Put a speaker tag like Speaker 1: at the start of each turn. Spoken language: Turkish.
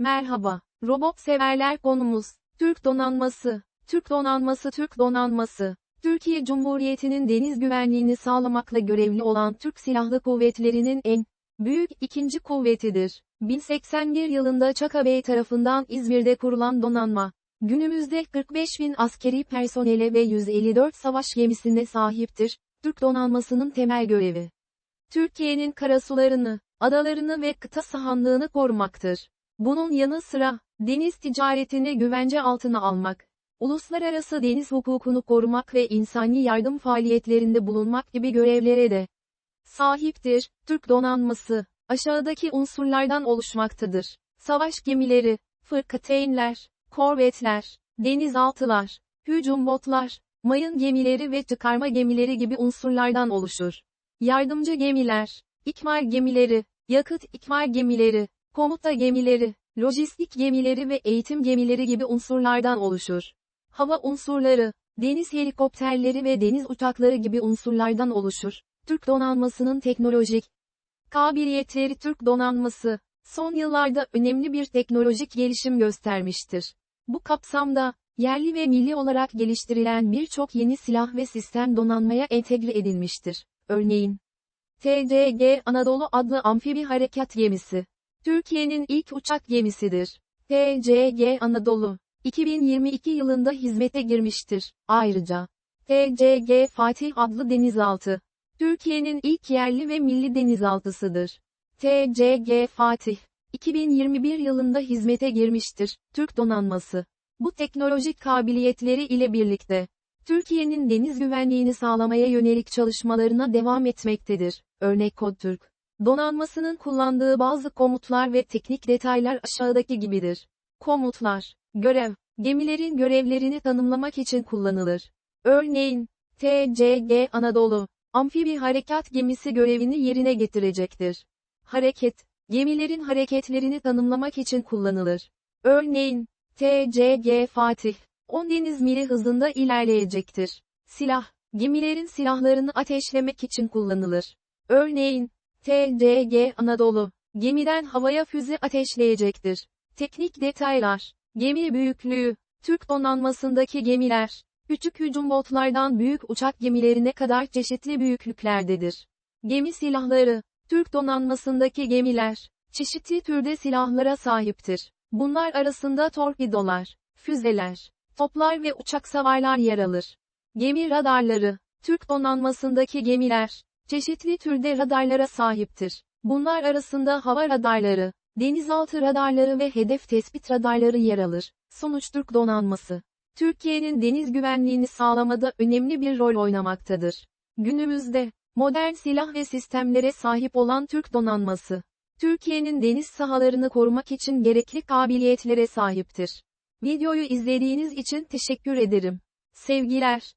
Speaker 1: Merhaba, robot severler konumuz, Türk donanması, Türk donanması Türk donanması, Türkiye Cumhuriyeti'nin deniz güvenliğini sağlamakla görevli olan Türk Silahlı Kuvvetleri'nin en büyük ikinci kuvvetidir. 1081 yılında Çaka Bey tarafından İzmir'de kurulan donanma, günümüzde 45 bin askeri personele ve 154 savaş gemisine sahiptir. Türk donanmasının temel görevi, Türkiye'nin karasularını, adalarını ve kıta sahanlığını korumaktır. Bunun yanı sıra, deniz ticaretini güvence altına almak, uluslararası deniz hukukunu korumak ve insani yardım faaliyetlerinde bulunmak gibi görevlere de sahiptir. Türk donanması, aşağıdaki unsurlardan oluşmaktadır. Savaş gemileri, fırkateynler, korvetler, denizaltılar, hücum botlar, mayın gemileri ve çıkarma gemileri gibi unsurlardan oluşur. Yardımcı gemiler, ikmal gemileri, yakıt ikmal gemileri, komuta gemileri, lojistik gemileri ve eğitim gemileri gibi unsurlardan oluşur. Hava unsurları, deniz helikopterleri ve deniz uçakları gibi unsurlardan oluşur. Türk donanmasının teknolojik kabiliyetleri Türk donanması, son yıllarda önemli bir teknolojik gelişim göstermiştir. Bu kapsamda, yerli ve milli olarak geliştirilen birçok yeni silah ve sistem donanmaya entegre edilmiştir. Örneğin, TCG Anadolu adlı amfibi harekat gemisi, Türkiye'nin ilk uçak gemisidir. TCG Anadolu, 2022 yılında hizmete girmiştir. Ayrıca, TCG Fatih adlı denizaltı, Türkiye'nin ilk yerli ve milli denizaltısıdır. TCG Fatih, 2021 yılında hizmete girmiştir. Türk donanması, bu teknolojik kabiliyetleri ile birlikte, Türkiye'nin deniz güvenliğini sağlamaya yönelik çalışmalarına devam etmektedir. Örnek kod Türk. Donanmasının kullandığı bazı komutlar ve teknik detaylar aşağıdaki gibidir. Komutlar, görev, gemilerin görevlerini tanımlamak için kullanılır. Örneğin, TCG Anadolu, amfibi harekat gemisi görevini yerine getirecektir. Hareket, gemilerin hareketlerini tanımlamak için kullanılır. Örneğin, TCG Fatih, 10 deniz mili hızında ilerleyecektir. Silah, gemilerin silahlarını ateşlemek için kullanılır. Örneğin, TCG Anadolu, gemiden havaya füze ateşleyecektir. Teknik detaylar, gemi büyüklüğü, Türk donanmasındaki gemiler, küçük hücum botlardan büyük uçak gemilerine kadar çeşitli büyüklüklerdedir. Gemi silahları, Türk donanmasındaki gemiler, çeşitli türde silahlara sahiptir. Bunlar arasında torpidolar, füzeler, toplar ve uçak savarlar yer alır. Gemi radarları, Türk donanmasındaki gemiler, çeşitli türde radarlara sahiptir. Bunlar arasında hava radarları, denizaltı radarları ve hedef tespit radarları yer alır. Sonuç Türk donanması, Türkiye'nin deniz güvenliğini sağlamada önemli bir rol oynamaktadır. Günümüzde, modern silah ve sistemlere sahip olan Türk donanması, Türkiye'nin deniz sahalarını korumak için gerekli kabiliyetlere sahiptir. Videoyu izlediğiniz için teşekkür ederim. Sevgiler.